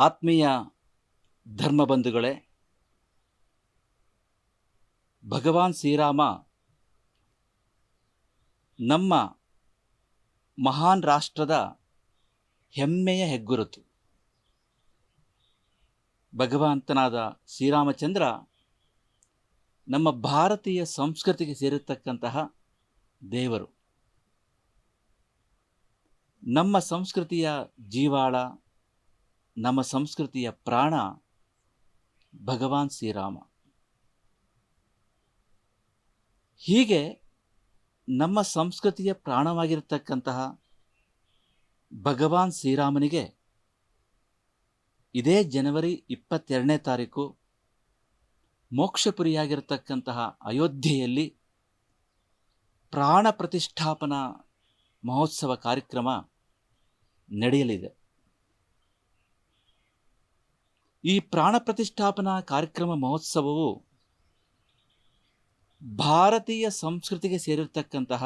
ಆತ್ಮೀಯ ಧರ್ಮಬಂಧುಗಳೇ ಭಗವಾನ್ ಶ್ರೀರಾಮ ನಮ್ಮ ಮಹಾನ್ ರಾಷ್ಟ್ರದ ಹೆಮ್ಮೆಯ ಹೆಗ್ಗುರುತು. ಭಗವಂತನಾದ ಶ್ರೀರಾಮಚಂದ್ರ ನಮ್ಮ ಭಾರತೀಯ ಸಂಸ್ಕೃತಿಗೆ ಸೇರಿರ್ತಕ್ಕಂತಹ ದೇವರು. ನಮ್ಮ ಸಂಸ್ಕೃತಿಯ ಜೀವಾಳ ನಮ್ಮ ಸಂಸ್ಕೃತಿಯ ಪ್ರಾಣ ಭಗವಾನ್ ಶ್ರೀರಾಮ. ಹೀಗೆ ನಮ್ಮ ಸಂಸ್ಕೃತಿಯ ಪ್ರಾಣವಾಗಿರತಕ್ಕಂತಹ ಭಗವಾನ್ ಶ್ರೀರಾಮನಿಗೆ ಇದೇ ಜನವರಿ ಇಪ್ಪತ್ತೆರಡನೇ ತಾರೀಕು ಮೋಕ್ಷಪುರಿಯಾಗಿರತಕ್ಕಂತಹ ಅಯೋಧ್ಯೆಯಲ್ಲಿ ಪ್ರಾಣ ಪ್ರತಿಷ್ಠಾಪನಾ ಮಹೋತ್ಸವ ಕಾರ್ಯಕ್ರಮ ನಡೆಯಲಿದೆ. ಈ ಪ್ರಾಣ ಪ್ರತಿಷ್ಠಾಪನಾ ಕಾರ್ಯಕ್ರಮ ಮಹೋತ್ಸವವು ಭಾರತೀಯ ಸಂಸ್ಕೃತಿಗೆ ಸೇರಿರ್ತಕ್ಕಂತಹ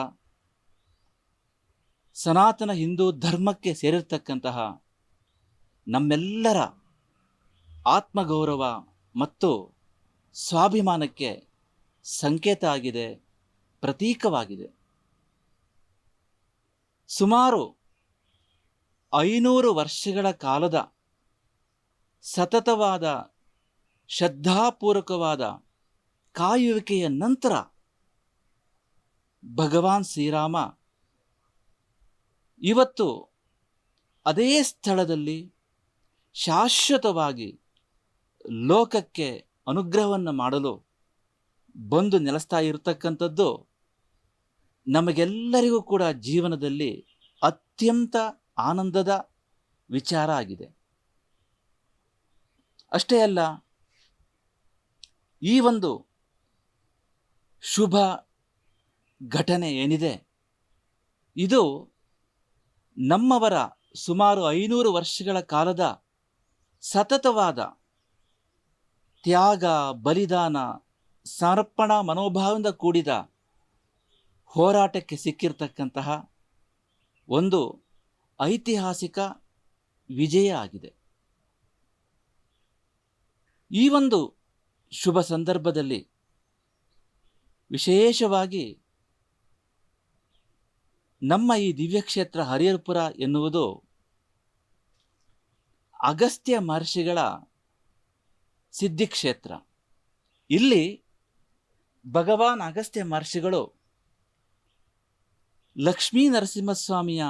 ಸನಾತನ ಹಿಂದೂ ಧರ್ಮಕ್ಕೆ ಸೇರಿರ್ತಕ್ಕಂತಹ ನಮ್ಮೆಲ್ಲರ ಆತ್ಮಗೌರವ ಮತ್ತು ಸ್ವಾಭಿಮಾನಕ್ಕೆ ಸಂಕೇತ ಆಗಿದೆ, ಪ್ರತೀಕವಾಗಿದೆ. ಸುಮಾರು ಐನೂರು ವರ್ಷಗಳ ಕಾಲದ ಸತತವಾದ ಶ್ರದ್ಧಾಪೂರ್ವಕವಾದ ಕಾಯುವಿಕೆಯ ನಂತರ ಭಗವಾನ್ ಶ್ರೀರಾಮ ಇವತ್ತು ಅದೇ ಸ್ಥಳದಲ್ಲಿ ಶಾಶ್ವತವಾಗಿ ಲೋಕಕ್ಕೆ ಅನುಗ್ರಹವನ್ನು ಮಾಡಲು ಬಂದು ನೆಲೆಸ್ತಾ ಇರತಕ್ಕಂಥದ್ದು ನಮಗೆಲ್ಲರಿಗೂ ಕೂಡ ಜೀವನದಲ್ಲಿ ಅತ್ಯಂತ ಆನಂದದ ವಿಚಾರ ಆಗಿದೆ. ಅಷ್ಟೇ ಅಲ್ಲ, ಈ ಒಂದು ಶುಭ ಘಟನೆ ಏನಿದೆ? ಇದು ನಮ್ಮವರ ಸುಮಾರು ಐನೂರು ವರ್ಷಗಳ ಕಾಲದ ಸತತವಾದ ತ್ಯಾಗ, ಬಲಿದಾನ, ಸಮರ್ಪಣಾ ಮನೋಭಾವದಿಂದ ಕೂಡಿದ ಹೋರಾಟಕ್ಕೆ ಸಿಕ್ಕಿರ್ತಕ್ಕಂತಹ ಒಂದು ಐತಿಹಾಸಿಕ ವಿಜಯ ಆಗಿದೆ. ಈ ಒಂದು ಶುಭ ಸಂದರ್ಭದಲ್ಲಿ ವಿಶೇಷವಾಗಿ ನಮ್ಮ ಈ ದಿವ್ಯಕ್ಷೇತ್ರ ಹರಿಹರಪುರ ಎನ್ನುವುದು ಅಗಸ್ತ್ಯ ಮಹರ್ಷಿಗಳ ಸಿದ್ಧಿಕ್ಷೇತ್ರ ಇಲ್ಲಿ ಭಗವಾನ್ ಅಗಸ್ತ್ಯ ಮಹರ್ಷಿಗಳು ಲಕ್ಷ್ಮೀ ನರಸಿಂಹಸ್ವಾಮಿಯ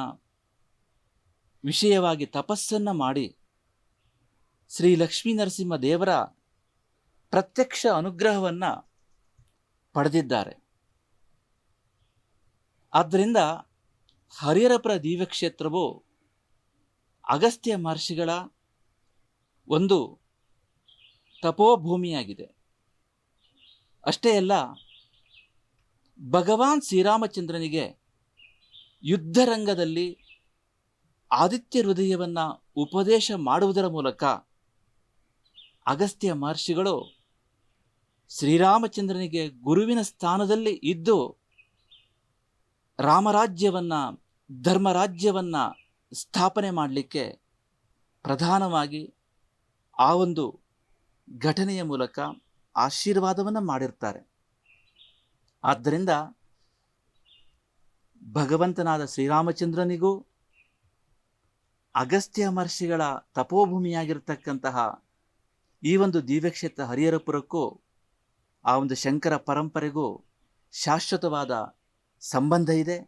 ವಿಷಯವಾಗಿ ತಪಸ್ಸನ್ನು ಮಾಡಿ ಶ್ರೀ ಲಕ್ಷ್ಮೀ ನರಸಿಂಹ ದೇವರ ಪ್ರತ್ಯಕ್ಷ ಅನುಗ್ರಹವನ್ನು ಪಡೆದಿದ್ದಾರೆ. ಆದ್ದರಿಂದ ಹರಿಹರಪುರ ದಿವ್ಯಕ್ಷೇತ್ರವು ಅಗಸ್ತ್ಯ ಮಹರ್ಷಿಗಳ ಒಂದು ತಪೋಭೂಮಿಯಾಗಿದೆ. ಅಷ್ಟೇ ಅಲ್ಲ, ಭಗವಾನ್ ಶ್ರೀರಾಮಚಂದ್ರನಿಗೆ ಯುದ್ಧರಂಗದಲ್ಲಿ ಆದಿತ್ಯ ಹೃದಯವನ್ನು ಉಪದೇಶ ಮಾಡುವುದರ ಮೂಲಕ ಅಗಸ್ತ್ಯ ಮಹರ್ಷಿಗಳು ಶ್ರೀರಾಮಚಂದ್ರನಿಗೆ ಗುರುವಿನ ಸ್ಥಾನದಲ್ಲಿ ಇದ್ದು ರಾಮರಾಜ್ಯವನ್ನು, ಧರ್ಮರಾಜ್ಯವನ್ನು ಸ್ಥಾಪನೆ ಮಾಡಲಿಕ್ಕೆ ಪ್ರಧಾನವಾಗಿ ಆ ಒಂದು ಘಟನೆಯ ಮೂಲಕ ಆಶೀರ್ವಾದವನ್ನು ಮಾಡಿರ್ತಾರೆ. ಆದ್ದರಿಂದ ಭಗವಂತನಾದ ಶ್ರೀರಾಮಚಂದ್ರನಿಗೂ ಅಗಸ್ತ್ಯ ಮಹರ್ಷಿಗಳ ತಪೋಭೂಮಿಯಾಗಿರ್ತಕ್ಕಂತಹ ಈ ಒಂದು ದಿವ್ಯಕ್ಷೇತ್ರ ಹರಿಹರಪುರಕ್ಕೂ, ಆ ಒಂದು ಶಂಕರ ಪರಂಪರೆಗೂ ಶಾಶ್ವತವಾದ ಸಂಬಂಧ ಇದೆ.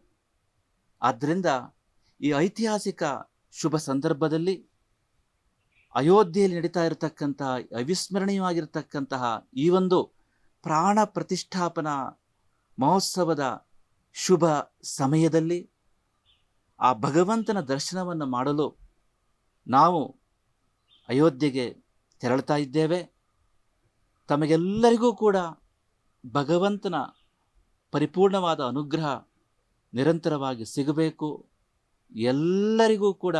ಆದ್ದರಿಂದ ಈ ಐತಿಹಾಸಿಕ ಶುಭ ಸಂದರ್ಭದಲ್ಲಿ ಅಯೋಧ್ಯೆಯಲ್ಲಿ ನಡೀತಾ ಇರತಕ್ಕಂತಹ ಅವಿಸ್ಮರಣೀಯವಾಗಿರತಕ್ಕಂತಹ ಈ ಒಂದು ಪ್ರಾಣ ಪ್ರತಿಷ್ಠಾಪನಾ ಮಹೋತ್ಸವದ ಶುಭ ಸಮಯದಲ್ಲಿ ಆ ಭಗವಂತನ ದರ್ಶನವನ್ನು ಮಾಡಲು ನಾವು ಅಯೋಧ್ಯೆಗೆ ತೆರಳ್ತಾ ಇದ್ದೇವೆ. ತಮಗೆಲ್ಲರಿಗೂ ಕೂಡ ಭಗವಂತನ ಪರಿಪೂರ್ಣವಾದ ಅನುಗ್ರಹ ನಿರಂತರವಾಗಿ ಸಿಗಬೇಕು. ಎಲ್ಲರಿಗೂ ಕೂಡ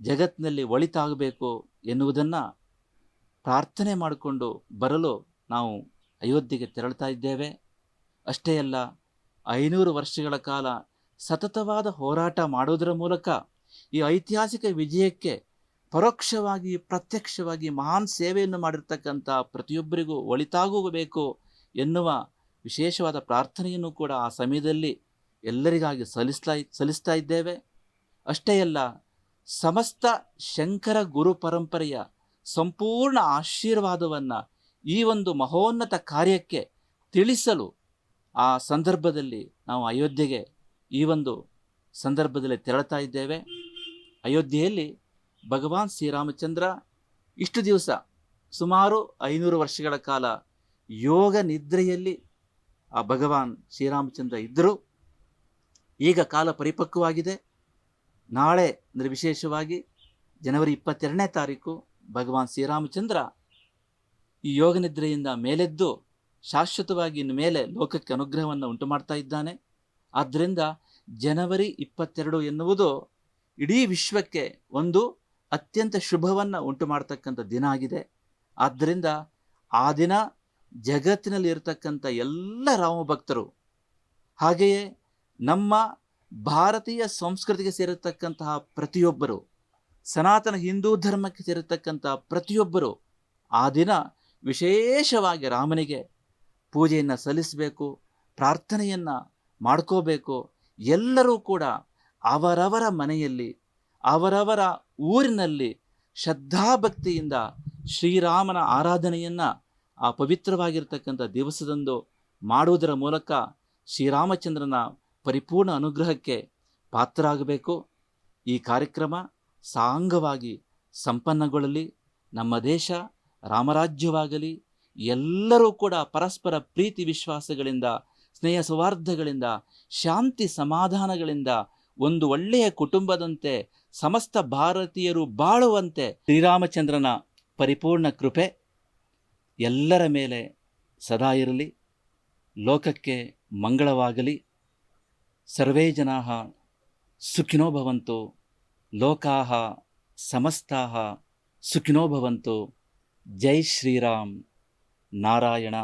ಜಗತ್ತಿನಲ್ಲಿ ಒಳಿತಾಗಬೇಕು ಎನ್ನುವುದನ್ನು ಪ್ರಾರ್ಥನೆ ಮಾಡಿಕೊಂಡು ಬರಲು ನಾವು ಅಯೋಧ್ಯೆಗೆ ತೆರಳ್ತಾ ಇದ್ದೇವೆ. ಅಷ್ಟೇ ಅಲ್ಲ, ಐನೂರು ವರ್ಷಗಳ ಕಾಲ ಸತತವಾದ ಹೋರಾಟ ಮಾಡುವುದರ ಮೂಲಕ ಈ ಐತಿಹಾಸಿಕ ವಿಜಯಕ್ಕೆ ಪರೋಕ್ಷವಾಗಿ, ಪ್ರತ್ಯಕ್ಷವಾಗಿ ಮಹಾನ್ ಸೇವೆಯನ್ನು ಮಾಡಿರ್ತಕ್ಕಂಥ ಪ್ರತಿಯೊಬ್ಬರಿಗೂ ಒಳಿತಾಗಬೇಕು ಎನ್ನುವ ವಿಶೇಷವಾದ ಪ್ರಾರ್ಥನೆಯನ್ನು ಕೂಡ ಆ ಸಮಯದಲ್ಲಿ ಎಲ್ಲರಿಗಾಗಿ ಸಲ್ಲಿಸ್ತಾ ಸಲ್ಲಿಸ್ತಾ ಇದ್ದೇವೆ. ಅಷ್ಟೇ ಅಲ್ಲ, ಸಮಸ್ತ ಶಂಕರ ಗುರು ಪರಂಪರೆಯ ಸಂಪೂರ್ಣ ಆಶೀರ್ವಾದವನ್ನು ಈ ಒಂದು ಮಹೋನ್ನತ ಕಾರ್ಯಕ್ಕೆ ತಿಳಿಸಲು ಆ ಸಂದರ್ಭದಲ್ಲಿ ನಾವು ಅಯೋಧ್ಯೆಗೆ ಈ ಒಂದು ಸಂದರ್ಭದಲ್ಲಿ ತೆರಳುತ್ತಾ ಇದ್ದೇವೆ. ಅಯೋಧ್ಯೆಯಲ್ಲಿ ಭಗವಾನ್ ಶ್ರೀರಾಮಚಂದ್ರ ಇಷ್ಟು ದಿವಸ ಸುಮಾರು ಐನೂರು ವರ್ಷಗಳ ಕಾಲ ಯೋಗ ನಿದ್ರೆಯಲ್ಲಿ ಆ ಭಗವಾನ್ ಶ್ರೀರಾಮಚಂದ್ರ ಇದ್ದರು. ಈಗ ಕಾಲ ಪರಿಪಕ್ವವಾಗಿದೆ. ನಾಳೆ ಅಂದರೆ ವಿಶೇಷವಾಗಿ ಜನವರಿ ಇಪ್ಪತ್ತೆರಡನೇ ತಾರೀಕು ಭಗವಾನ್ ಶ್ರೀರಾಮಚಂದ್ರ ಈ ಯೋಗ ನಿದ್ರೆಯಿಂದ ಮೇಲೆದ್ದು ಶಾಶ್ವತವಾಗಿ ಇನ್ನು ಮೇಲೆ ಲೋಕಕ್ಕೆ ಅನುಗ್ರಹವನ್ನು ಉಂಟು ಮಾಡ್ತಾ ಇದ್ದಾನೆ. ಆದ್ದರಿಂದ ಜನವರಿ ಇಪ್ಪತ್ತೆರಡು ಎನ್ನುವುದು ಇಡೀ ವಿಶ್ವಕ್ಕೆ ಒಂದು ಅತ್ಯಂತ ಶುಭವನ್ನು ಉಂಟು ಮಾಡ್ತಕ್ಕಂಥ ದಿನ ಆಗಿದೆ. ಆದ್ದರಿಂದ ಆ ದಿನ ಜಗತ್ತಿನಲ್ಲಿ ಇರತಕ್ಕಂಥ ಎಲ್ಲ ರಾಮಭಕ್ತರು ಹಾಗೆಯೇ ನಮ್ಮ ಭಾರತೀಯ ಸಂಸ್ಕೃತಿಗೆ ಸೇರಿರ್ತಕ್ಕಂತಹ ಪ್ರತಿಯೊಬ್ಬರು, ಸನಾತನ ಹಿಂದೂ ಧರ್ಮಕ್ಕೆ ಸೇರತಕ್ಕಂಥ ಪ್ರತಿಯೊಬ್ಬರು ಆ ದಿನ ವಿಶೇಷವಾಗಿ ರಾಮನಿಗೆ ಪೂಜೆಯನ್ನು ಸಲ್ಲಿಸಬೇಕು, ಪ್ರಾರ್ಥನೆಯನ್ನು ಮಾಡ್ಕೋಬೇಕು. ಎಲ್ಲರೂ ಕೂಡ ಅವರವರ ಮನೆಯಲ್ಲಿ, ಅವರವರ ಊರಿನಲ್ಲಿ ಶ್ರದ್ಧಾಭಕ್ತಿಯಿಂದ ಶ್ರೀರಾಮನ ಆರಾಧನೆಯನ್ನು ಆ ಪವಿತ್ರವಾಗಿರ್ತಕ್ಕಂಥ ದಿವಸದಂದು ಮಾಡುವುದರ ಮೂಲಕ ಶ್ರೀರಾಮಚಂದ್ರನ ಪರಿಪೂರ್ಣ ಅನುಗ್ರಹಕ್ಕೆ ಪಾತ್ರರಾಗಬೇಕು. ಈ ಕಾರ್ಯಕ್ರಮ ಸಾಂಗವಾಗಿ ಸಂಪನ್ನಗೊಳ್ಳಲಿ. ನಮ್ಮ ದೇಶ ರಾಮರಾಜ್ಯವಾಗಲಿ. ಎಲ್ಲರೂ ಕೂಡ ಪರಸ್ಪರ ಪ್ರೀತಿ ವಿಶ್ವಾಸಗಳಿಂದ, ಸ್ನೇಹ ಸೌಹಾರ್ದಗಳಿಂದ, ಶಾಂತಿ ಸಮಾಧಾನಗಳಿಂದ ಒಂದು ಒಳ್ಳೆಯ ಕುಟುಂಬದಂತೆ ಸಮಸ್ತ ಭಾರತೀಯರು ಬಾಳುವಂತೆ ಶ್ರೀರಾಮಚಂದ್ರನ ಪರಿಪೂರ್ಣ ಕೃಪೆ ಎಲ್ಲರ ಮೇಲೆ ಸದಾ ಇರಲಿ. ಲೋಕಕ್ಕೆ ಮಂಗಳವಾಗಲಿ. ಸರ್ವೇ ಜನಾ ಸುಖಿನೋಭವಂತು ಲೋಕಾ ಸಮಸ್ತಾ ಜೈ ಶ್ರೀರಾಮ್ ನಾರಾಯಣ.